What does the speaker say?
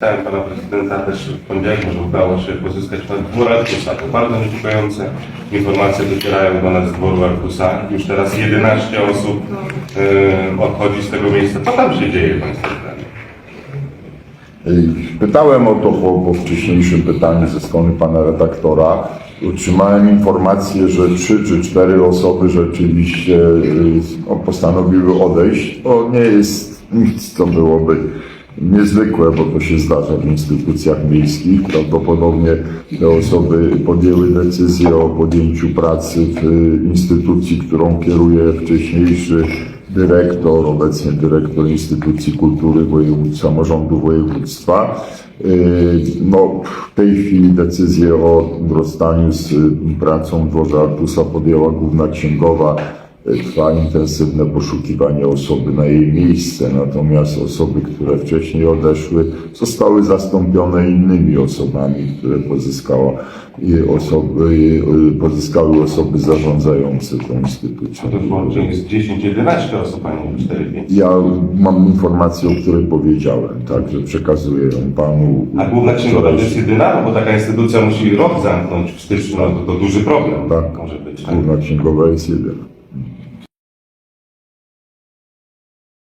Pytałem pana prezydenta też w poniedziałek, może udało się pozyskać pan dwór Arkusa. To bardzo niepokojące informacje docierają do nas z dworu Arkusa. Już teraz 11 osób e, odchodzi z tego miejsca. Co tam się dzieje, państwo? Y, Pytałem o to po, po wcześniejszym pytaniu ze strony pana redaktora. Otrzymałem informację, że trzy czy cztery osoby rzeczywiście y, no, postanowiły odejść. To nie jest nic, co byłoby niezwykłe, bo to się zdarza w instytucjach miejskich. Prawdopodobnie te osoby podjęły decyzję o podjęciu pracy w y, instytucji, którą kieruje wcześniejszy dyrektor, obecnie dyrektor Instytucji Kultury Województwa, Samorządu Województwa. Yy, No, w tej chwili decyzję o rozstaniu z y, pracą w dworze Artusa podjęła główna księgowa. Trwa intensywne poszukiwanie osoby na jej miejsce, natomiast osoby, które wcześniej odeszły, zostały zastąpione innymi osobami, które pozyskała, i osoby, y, pozyskały osoby zarządzające tą instytucją. To jest 10-11 osób, a nie 4-5. Ja mam informację, o której powiedziałem, tak, że przekazuję ją panu. A główna księgowa to jest jedyna? No bo taka instytucja musi rok zamknąć w styczniu, no to, to duży problem Tak. może być. Tak? Główna księgowa jest jedyna.